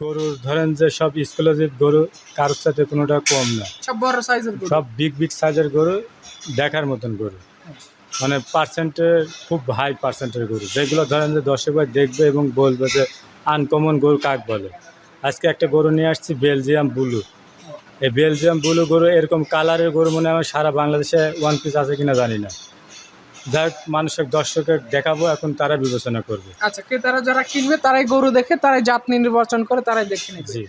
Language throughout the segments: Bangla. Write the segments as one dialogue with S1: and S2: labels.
S1: গরুর ধরেন যে সব এক্সক্লুসিভ গরু কারোর সাথে কোনোটা কম না।
S2: সব বড় সাইজের
S1: সব বিগ বিগ সাইজের গরু দেখার মতন গরু। মানে পার্সেন্টের খুব হাই পার্সেন্টের গরু। যেগুলো ধরেন যে দশে বার দেখবে এবং বলবে যে আনকমন গরু কাক বলে? আজকে একটা গরু নিয়ে আসছি বেলজিয়াম ব্লু এই বেলজিয়াম ব্লু গরু এরকম কালারের গরু মনে হয় সারা বাংলাদেশে ওয়ান পিস আছে কিনা জানি না। মানুষের দর্শকের দেখাবো এখন তারা বিবেচনা করবে।
S2: আচ্ছা ক্রেতারা যারা কিনবে তারাই গরু দেখে তারাই জাত নির্বাচন করে তারাই দেখে নেবে।
S1: জি।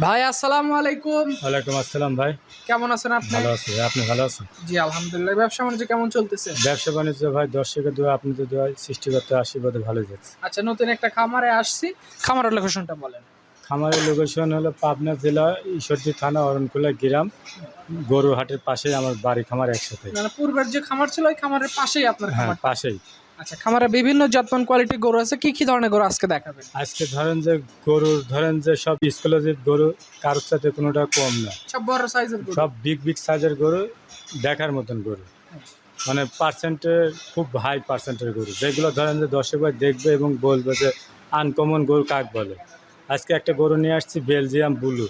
S2: ভাই আসসালামু আলাইকুম।
S1: ওয়ালাইকুম আসসালাম ভাই।
S2: কেমন আছেন আপনি?
S1: ভালো আছি আপনি ভালো আছেন?
S2: জি আলহামদুলিল্লাহ। ব্যবসা বাণিজ্য কেমন চলতেছে?
S1: ব্যবসা বাণিজ্য ভাই দর্শকের দোয়া আপনাদের দোয়া সৃষ্টিকর্তা আশীর্বাদে ভালো যাচ্ছে।
S2: আচ্ছা নতুন একটা খামারে আসছি। খামারের লোকেশনটা বলেন।
S1: খামারের লোকেশন হলো পাবনা জেলা ঈশ্বরদী থানা অরণকুলা গ্রাম। গরুহাটের পাশেই আমার বাড়ি খামার একসাথে।
S2: মানে পূর্বের যে খামার ছিল ওই খামারের পাশেই আপনার
S1: হ্যাঁ পাশেই।
S2: আচ্ছা খামারে বিভিন্ন জাতমান কোয়ালিটি গরু আছে কি কি ধরনের গরু আজকে দেখাবেন?
S1: আজকে ধরেন যে গরুর ধরেন যে সব এক্সক্লুসিভ গরু কারোর সাথে কোনোটা কম না।
S2: সব বড় সাইজের গরু?
S1: সব বিগ বিগ সাইজের গরু দেখার মতন গরু। মানে পার্সেন্টের খুব হাই পার্সেন্টের গরু। যেগুলো ধরেন যে ভাই দেখবে এবং বলবে যে আনকমন গরু কাক বলে? আজকে একটা গরু নিয়ে আসছি বেলজিয়াম ব্লু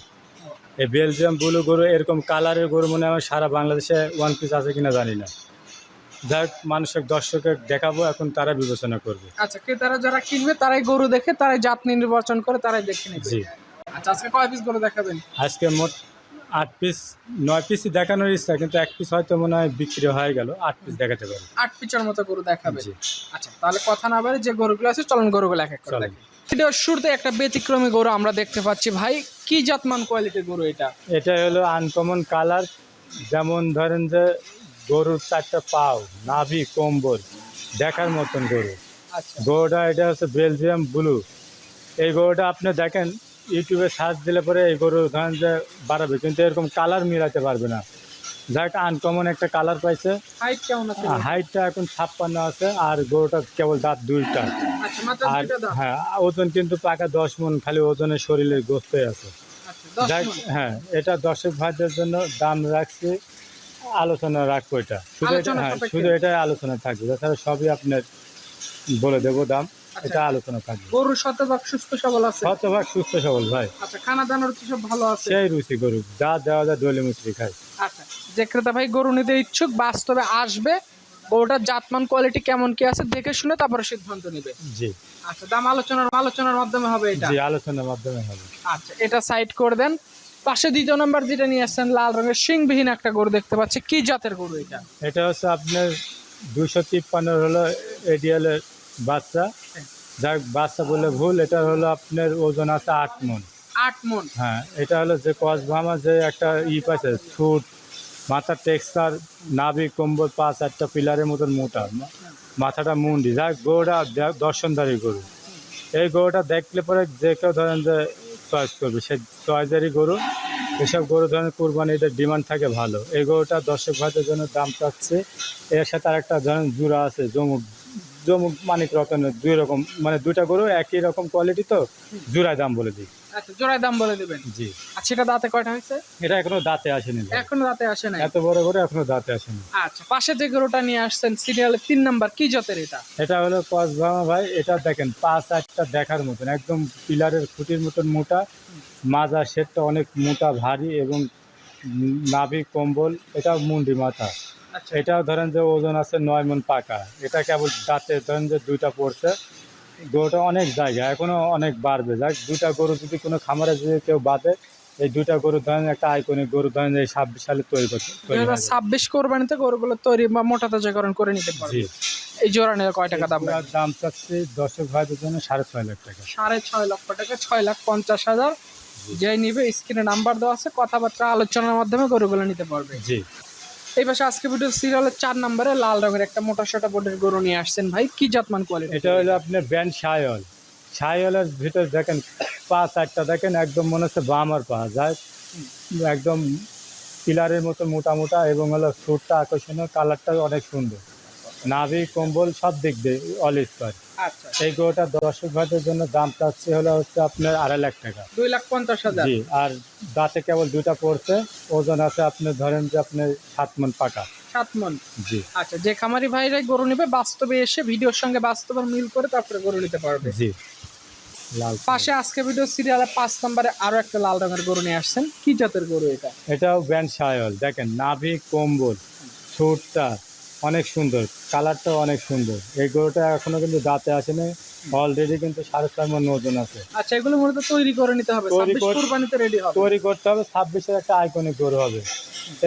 S1: এই বেলজিয়াম ব্লু গরু এরকম কালারের গরু মনে হয় আমার সারা বাংলাদেশে ওয়ান পিস আছে কিনা জানি না। যাই হোক মানুষের দর্শকের দেখাবো এখন তারা বিবেচনা করবে।
S2: আচ্ছা ক্রেতারা যারা কিনবে তারাই গরু দেখে তারাই জাত নির্বাচন করে তারাই দেখে নেবে।
S1: জি।
S2: আচ্ছা আজকে কয় পিস গরু দেখাবেন?
S1: আজকে মোট আট পিস নয় পিসই দেখানোর ইচ্ছা কিন্তু এক পিস হয়তো মনে হয় বিক্রি হয়ে গেল আট পিস দেখাতে পারি।
S2: আট পিসের মতো গরু দেখাবে
S1: জি।
S2: আচ্ছা তাহলে কথা না বলে যে গরুগুলো আছে চলন গরুগুলো এক এক করে ভিডিওর শুরুতে একটা ব্যতিক্রমী গরু আমরা দেখতে পাচ্ছি। ভাই কি জাতমান কোয়ালিটির গরু এটা?
S1: এটা হলো আনকমন কালার যেমন ধরেন যে গরুর চারটা পাও নাভি কম্বল দেখার মতন গরু।
S2: আচ্ছা।
S1: গরুটা এটা হচ্ছে বেলজিয়াম ব্লু এই গরুটা আপনি দেখেন ইউটিউবে সার্চ দিলে পরে এই গরু ধরেন যে বাড়াবে কিন্তু এরকম কালার মিলাতে পারবে না। যাক আনকমন একটা কালার পাইছে।
S2: হাইট কেমন আছে?
S1: হাইটটা এখন ছাপ্পান্ন আছে আর গরুটা কেবল দাঁত দুইটা।
S2: আচ্ছা মাত্র
S1: আর হ্যাঁ ওজন কিন্তু পাকা দশ মন খালি ওজনের শরীরের গোস্তে আছে।
S2: আচ্ছা।
S1: হ্যাঁ এটা দর্শক ভাইদের জন্য দাম রাখছি আলোচনা রাখব এটা। শুধু এটা
S2: আলোচনা
S1: হ্যাঁ শুধু এটাই আলোচনা থাকবে তাছাড়া সবই আপনার বলে দেবো দাম
S2: আচ্ছা।
S1: এটা আলোচনা থাকবে।
S2: গরুর শতভাগ সুস্থ সবল আছে?
S1: শতভাগ সুস্থ সবল ভাই।
S2: আচ্ছা খানা দানোর কি সব ভালো আছে?
S1: সেই রুচি গরু যা দেওয়া যায় দলি মুচড়ি খাই
S2: আচ্ছা যে ক্রেতা ভাই গরু নিতে ইচ্ছুক বাস্তবে আসবে গরুটার জাতমান কোয়ালিটি কেমন কি আছে দেখে শুনে তারপরে সিদ্ধান্ত নেবে।
S1: জি।
S2: আচ্ছা দাম আলোচনার আলোচনার মাধ্যমে হবে এটা?
S1: জি আলোচনার মাধ্যমে হবে।
S2: আচ্ছা এটা সাইড করে দেন। পাশে দ্বিতীয় নাম্বার যেটা নিয়ে আসছেন লাল রঙের সিংবিহীন একটা গরু দেখতে পাচ্ছি। কি জাতের গরু এটা?
S1: এটা হচ্ছে আপনার দুশো তিপ্পান্ন হলো এডিএলের বাচ্চা। যাক বাচ্চা বলে ভুল এটা হলো আপনার ওজন আছে আট মন।
S2: আট মন।
S1: হ্যাঁ এটা হলো যে কস ভামা যে একটা ই পাইছে সুট মাথার টেক্সচার নাভি, কম্বল, পা চারটা পিলারের মতন মোটা। মাথাটা মুন্ডি। যাক গরুটা দর্শনধারী গরু। এই গরুটা দেখলে পরে যে কেউ ধরেন যে চয়েস করবে, সে চয়েসেরই গরু। এসব গরু ধরেন কোরবানি এদের ডিমান্ড থাকে ভালো। এই গরুটা দর্শক ভাইদের জন্য দাম চাচ্ছে। এর সাথে আর একটা ধরেন জুরা আছে জমুক জমুক মানিক রতনের দুই রকম মানে দুইটা গরু একই রকম কোয়ালিটি তো জুরায় দাম বলে দিই।
S2: আচ্ছা জোড়ায় দাম বলে দেবেন।
S1: জি।
S2: আচ্ছা এটা দাঁতে কয়টা হয়েছে?
S1: এটা এখনও দাঁতে আসেনি
S2: এখনও দাঁতে আসে নাই?
S1: এত বড় করে এখনও দাঁতে আসেনি।
S2: আচ্ছা পাশে যে গরুটা নিয়ে আসছেন সিরিয়ালের তিন নাম্বার কি জাতের এটা?
S1: এটা হলো ভামা ভাই এটা দেখেন পাঁচ একটা দেখার মতন একদম পিলারের খুঁটির মতন মোটা। মাজা সেটটা অনেক মোটা ভারী এবং নাভি কম্বল এটা মুন্ডি মাথা।
S2: আচ্ছা।
S1: এটাও ধরেন যে ওজন আছে নয় মন পাকা। এটা কেবল দাঁতে ধরেন যে দুইটা পড়ছে। গরুটা অনেক জায়গা এখনও অনেক বাড়বে। যাক দুইটা গরু যদি কোনো খামারে যদি কেউ বাঁধে এই দুইটা গরু ধরেন একটা আইকনিক গরু ধরেন এই ছাব্বিশ সালে তৈরি করতে হয়ে
S2: ছাব্বিশ কোরবানিতে গরুগুলো তৈরি বা মোটা তাজাকরণ করে নিতে পারবে। এই জোড়া কয় টাকা দাম?
S1: দাম চাচ্ছি দর্শক ভাইদের জন্য সাড়ে ছয় লাখ টাকা।
S2: সাড়ে ছয় লক্ষ টাকা ছয় লাখ পঞ্চাশ হাজার। যে নিবে স্ক্রিনে নাম্বার দেওয়া আছে কথাবার্তা আলোচনার মাধ্যমে গরুগুলো নিতে পারবে।
S1: জি।
S2: এই পাশে আজকে ভিডিও সিরিয়ালের চার নম্বরে লাল রঙের একটা মোটা সোটা বোর্ডের গরু নিয়ে আসছেন ভাই। কি জাতমান কোয়ালিটি
S1: এটা হলো আপনার ব্যান্ড সায়ল সায়লের ভিতর দেখেন পা চারটা দেখেন একদম মনে হচ্ছে বামার পা যায় একদম পিলারের মতো মোটা মোটা এবং হলো সুটটা আকর্ষণীয় কালারটা অনেক সুন্দর। নাভি কম্বল সব দিক দিয়ে অল স্কোয়ার
S2: আচ্ছা।
S1: এই গরুটা দর্শক ভাইদের জন্য দাম চাচ্ছে হলো হচ্ছে আপনার আড়াই লাখ টাকা।
S2: দুই লাখ পঞ্চাশ হাজার।
S1: জি আর দাঁতে কেবল দুইটা পড়ছে। ওজন আছে আপনি ধরেন যে আপনার সাত মন পাকা।
S2: সাত মন?
S1: জি।
S2: আচ্ছা যে খামারি ভাইরাই গরু নেবে বাস্তবে এসে ভিডিওর সঙ্গে বাস্তবের মিল করে তারপরে গরু নিতে পারবে।
S1: জি। লাল
S2: পাশে আজকে ভিডিও সিরিয়ালে পাঁচ নম্বরে আরও একটা লাল রঙের গরু নিয়ে আসছেন। কি জাতের গরু এটা?
S1: এটাও ব্যান্ড সায়ল দেখেন নাভি কম্বল সুটটা অনেক সুন্দর কালারটাও অনেক সুন্দর। এই গরুটা এখনও কিন্তু দাঁতে আসেনি। অলরেডি কিন্তু সাড়ে চার মন ওজন আছে।
S2: আচ্ছা এগুলো মূলত তৈরি করে নিতে হবে। কুরবানিতে রেডি হবে।
S1: তৈরি করতে হবে ছাব্বিশের একটা আইকনিক গরু হবে।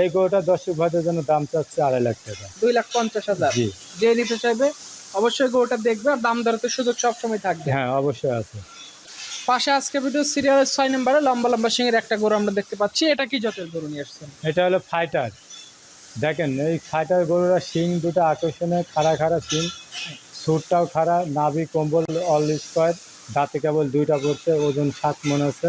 S1: এই গরুটা দর্শক ভাইদের জন্য দাম চাচ্ছে আড়াই লাখ টাকা।
S2: দুই লাখ পঞ্চাশ হাজার। যে নিতে চাইবে অবশ্যই গরুটা দেখবে আর দাম দরতে সুযোগ সবসময় থাকবে।
S1: হ্যাঁ অবশ্যই আছে।
S2: পাশে আজকে ভিডিও সিরিয়ালের ছয় নম্বরে লম্বা লম্বা সিংয়ের একটা গরু আমরা দেখতে পাচ্ছি। এটা কি জাতের গরু নিয়ে আসছেন?
S1: এটা হলো ফাইটার দেখেন এই ফাইটার গরুরা শিং দুটো আকর্ষণীয় খাড়া খাড়া শিং। সুরটাও খারাপ নাভি কম্বল অল স্কোয়ার দাঁতে কেবল দুইটা পড়ছে ওজন সাত মনে আছে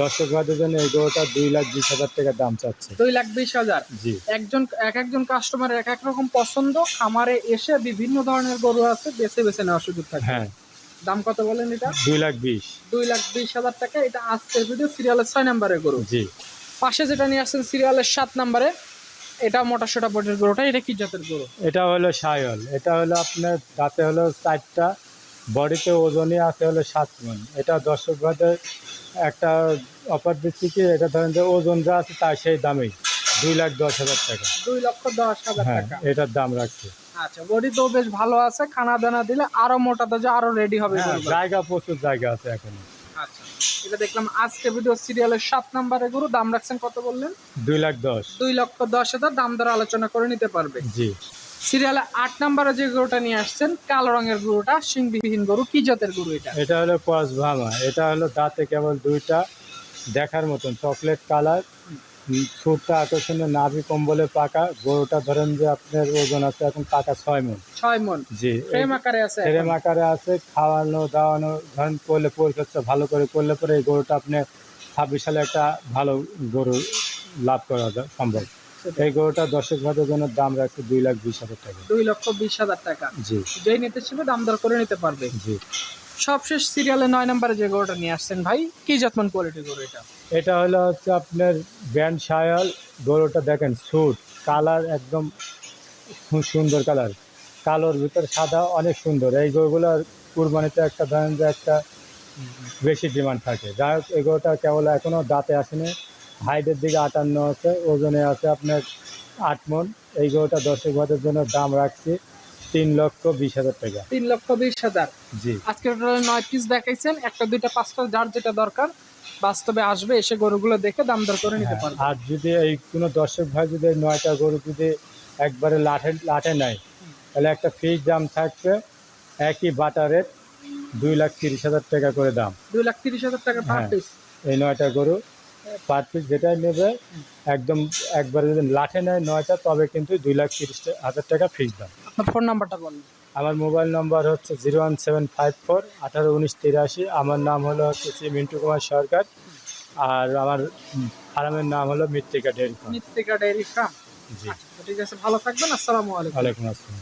S1: দর্শক ভাইদের জন্য এই গরুটা দুই লাখ বিশ হাজার টাকা দাম চাচ্ছে।
S2: দুই লাখ বিশ হাজার?
S1: জি।
S2: একজন এক একজন কাস্টমারের এক এক রকম পছন্দ খামারে এসে বিভিন্ন ধরনের গরু আছে বেছে বেছে নেওয়ার সুযোগ থাকে।
S1: হ্যাঁ।
S2: দাম কত বলেন এটা?
S1: দুই লাখ বিশ।
S2: দুই লাখ বিশ হাজার টাকা এটা আজকের ভিডিও সিরিয়ালের ছয় নম্বরের গরু।
S1: জি।
S2: পাশে যেটা নিয়ে আসছেন সিরিয়ালের সাত নম্বরে। এটা মোটা সোটা বটের গরুটা এটা কি জাতের গরু?
S1: এটা হলো সায়ল এটা হলো আপনার দাঁতে হলো চারটা বডিতে ওজনই আছে হলো সাত মন এটা দর্শক ভাইদের একটা অফার দিচ্ছি কি এটা ধরেন যে ওজন যা আছে তার সেই দামেই দুই লাখ দশ হাজার টাকা।
S2: দুই লক্ষ দশ হাজার
S1: হ্যাঁ
S2: টাকা।
S1: এটার দাম রাখছে।
S2: আচ্ছা বডি তো বেশ ভালো আছে খানা দানা দিলে আরও মোটা তাজা আরও রেডি হবে
S1: হ্যাঁ, জায়গা প্রচুর জায়গা আছে এখন।
S2: এটা দেখলাম আজকে ভিডিও সিরিয়ালের সাত নম্বরে গরু দাম রাখছেন কত বললেন?
S1: দুই লাখ দশ।
S2: দুই লক্ষ দশ হাজার দাম দর আলোচনা করে নিতে পারবে।
S1: জি।
S2: সিরিয়ালে আট নম্বরে যে গরুটা নিয়ে আসছেন কালো রঙের গরুটা সিংবিহীন গরু কি জাতের গরু এটা?
S1: এটা হলো কস ভাঙা এটা হলো দাঁতে কেবল দুইটা দেখার মতন চকলেট কালার সুরটা আকর্ষণীয় নাভি কম্বলে পাকা গরুটা ধরেন যে আপনার ওজন আছে এখন পাকা ছয় মন।
S2: ছয় মন?
S1: জি
S2: প্রেম আকারে আছে।
S1: ফ্রেম আকারে আছে খাওয়ানো দাওয়ানো ধরেন করলে পরিচর্যা ভালো করে করলে পরে এই গরুটা আপনি ছাব্বিশ সালে একটা ভালো গরু লাভ করা যায় সম্ভব। এই গরুটা দর্শক ভাইদের জন্য দাম রাখছে দুই লাখ বিশ হাজার টাকা।
S2: দুই লক্ষ বিশ হাজার টাকা।
S1: জি।
S2: যেই নিতে চাইবে দাম দর করে নিতে পারবে।
S1: জি।
S2: সবশেষ সিরিয়ালে নয় নম্বরে যে গরুটা নিয়ে আসছেন ভাই, কি যত্ন কোয়ালিটি গরু এটা?
S1: এটা হলো হচ্ছে আপনার ব্যান্ড সায়াল। গরুটা দেখেন স্যুট কালার একদম সুন্দর কালার। কালোর ভিতর সাদা অনেক সুন্দর। এই গরুগুলোর কুরবানিতে একটা ধরেন যে একটা বেশি ডিমান্ড থাকে। যাই হোক, এই গরুটা কেবল এখনও দাঁতে আসেনি। হাইটের দিকে আটান্ন আছে, ওজনে আছে আপনার আট মন। এই গরুটা দর্শক ভাতের জন্য দাম রাখছি। তিন লক্ষ বিশ হাজার টাকা।
S2: তিন লক্ষ বিশ হাজার।
S1: জি।
S2: আজকে টোটাল নয় পিস দেখাইছেন একটা দুইটা পাঁচটা যার যেটা দরকার বাস্তবে আসবে এসে গরুগুলো দেখে দাম দর করে নিতে
S1: হ্যাঁ,
S2: পারবে।
S1: আর যদি এই কোনো দর্শক ভাই যদি নয়টা গরু যদি একবারে লাঠে লাঠে নেয় তাহলে একটা ফিক্স দাম থাকবে একই বাটা রেট দুই লাখ তিরিশ হাজার টাকা করে দাম।
S2: দুই লাখ তিরিশ হাজার টাকা পার
S1: হ্যাঁ।
S2: পিস
S1: এই নয়টা গরু পার পিস যেটাই নেবে একদম একবারে যদি লাঠে নেয় নয়টা তবে কিন্তু দুই লাখ তিরিশ হাজার টাকা ফিক্স দাম।
S2: আপনার ফোন নাম্বারটা বলুন।
S1: আমার মোবাইল নম্বর হচ্ছে zero one seven five four আঠারো উনিশ তিরাশি। আমার নাম হলো হচ্ছে শ্রী মিন্টু কুমার সরকার। আর আমার ফার্মের নাম হলো Mrittika dairy farm.
S2: Mrittika dairy farm?
S1: জি।
S2: ঠিক আছে ভালো থাকবেন আসসালামু আলাইকুম।
S1: ওয়ালাইকুম আসসালাম।